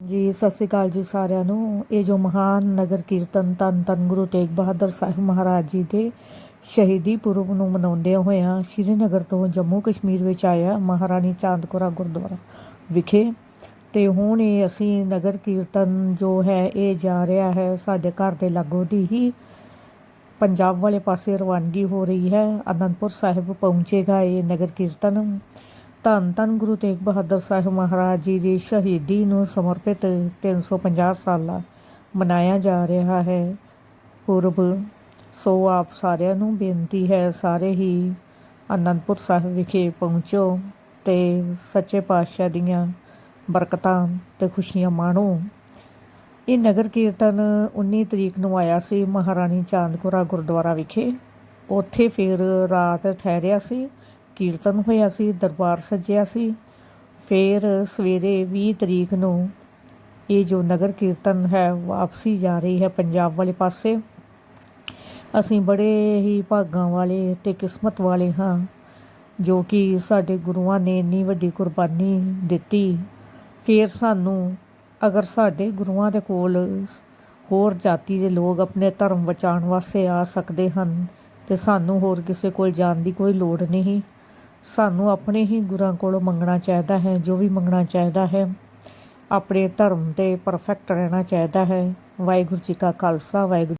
ਜੀ, ਸਤਿ ਸ੍ਰੀ ਅਕਾਲ ਜੀ ਸਾਰਿਆਂ ਨੂੰ। ਇਹ ਜੋ ਮਹਾਨ ਨਗਰ ਕੀਰਤਨ ਧੰਨ ਧੰਨ ਗੁਰੂ ਤੇਗ ਬਹਾਦਰ ਸਾਹਿਬ ਮਹਾਰਾਜ ਜੀ ਦੇ ਸ਼ਹੀਦੀ ਪੁਰਬ ਨੂੰ ਮਨਾਉਂਦੇ ਹੋਇਆਂ ਸ਼੍ਰੀਨਗਰ ਤੋਂ ਜੰਮੂ ਕਸ਼ਮੀਰ ਵਿੱਚ ਆਇਆ ਮਹਾਰਾਣੀ ਚਾਂਦ ਗੁਰਦੁਆਰਾ ਵਿਖੇ। ਤੇ ਹੁਣ ਇਹ ਅਸੀਂ ਨਗਰ ਕੀਰਤਨ ਜੋ ਹੈ, ਇਹ ਜਾ ਰਿਹਾ ਹੈ, ਸਾਡੇ ਘਰ ਦੇ ਲਾਗੋ ਦੀ ਹੀ ਪੰਜਾਬ ਵਾਲੇ ਪਾਸੇ ਰਵਾਨਗੀ ਹੋ ਰਹੀ ਹੈ। ਅਨੰਦਪੁਰ ਸਾਹਿਬ ਪਹੁੰਚੇਗਾ ਇਹ ਨਗਰ ਕੀਰਤਨ। ਧੰਨ ਧੰਨ ਗੁਰੂ ਤੇਗ ਬਹਾਦਰ ਸਾਹਿਬ ਮਹਾਰਾਜ ਜੀ ਦੀ ਸ਼ਹੀਦੀ ਨੂੰ ਸਮਰਪਿਤ 350 ਸਾਲਾ ਮਨਾਇਆ ਜਾ ਰਿਹਾ ਹੈ। ਪੁਰਬ ਸੋ ਆਪ ਸਾਰਿਆਂ ਨੂੰ ਬੇਨਤੀ ਹੈ ਸਾਰੇ ਹੀ ਅਨੰਦਪੁਰ ਸਾਹਿਬ ਵਿਖੇ ਪਹੁੰਚੋ ਤੇ ਸੱਚੇ ਪਾਤਸ਼ਾਹ ਦੀਆਂ ਬਰਕਤਾਂ ਤੇ ਖੁਸ਼ੀਆਂ ਮਾਣੋ। ਇਹ ਨਗਰ ਕੀਰਤਨ 19 ਤਰੀਕ ਨੂੰ ਆਇਆ ਸੀ ਮਹਾਰਾਣੀ ਚਾਂਦਕੋਰਾ ਗੁਰਦੁਆਰਾ ਵਿਖੇ। ਉੱਥੇ ਫਿਰ ਰਾਤ ਠਹਿਰਿਆ ਸੀ। ਕੀਰਤਨ ਹੋਇਆ ਸੀ, ਦਰਬਾਰ ਸਜਿਆ ਸੀ। ਫਿਰ ਸਵੇਰੇ 20 ਤਰੀਕ ਨੂੰ ਇਹ ਜੋ ਨਗਰ ਕੀਰਤਨ ਹੈ, ਵਾਪਸੀ ਜਾ ਰਹੀ ਹੈ ਪੰਜਾਬ ਵਾਲੇ ਪਾਸੇ। ਅਸੀਂ ਬੜੇ ਹੀ ਭਾਗਾਂ ਵਾਲੇ ਤੇ ਕਿਸਮਤ ਵਾਲੇ ਹਾਂ, ਜੋ ਕਿ ਸਾਡੇ ਗੁਰੂਆਂ ਨੇ ਇੰਨੀ ਵੱਡੀ ਕੁਰਬਾਨੀ ਦਿੱਤੀ। ਫਿਰ ਸਾਨੂੰ ਅਗਰ ਸਾਡੇ ਗੁਰੂਆਂ ਦੇ ਕੋਲ ਹੋਰ ਜਾਤੀ ਦੇ ਲੋਕ ਆਪਣੇ ਧਰਮ ਬਚਾਉਣ ਵਾਸਤੇ ਆ ਸਕਦੇ ਹਨ, ਤੇ ਸਾਨੂੰ ਹੋਰ ਕਿਸੇ ਕੋਲ ਜਾਣ ਦੀ ਕੋਈ ਲੋੜ ਨਹੀਂ। ਸਾਨੂੰ ਆਪਣੇ ਹੀ ਗੁਰਾਂ ਕੋਲੋਂ ਮੰਗਣਾ ਚਾਹੀਦਾ ਹੈ, ਜੋ ਵੀ ਮੰਗਣਾ ਚਾਹੀਦਾ ਹੈ। ਆਪਣੇ ਧਰਮ ਤੇ ਪਰਫੈਕਟ ਰਹਿਣਾ ਚਾਹੀਦਾ ਹੈ। ਵਾਹਿਗੁਰੂ ਜੀ ਕਾ ਖਾਲਸਾ, ਵਾਹਿਗੁਰੂ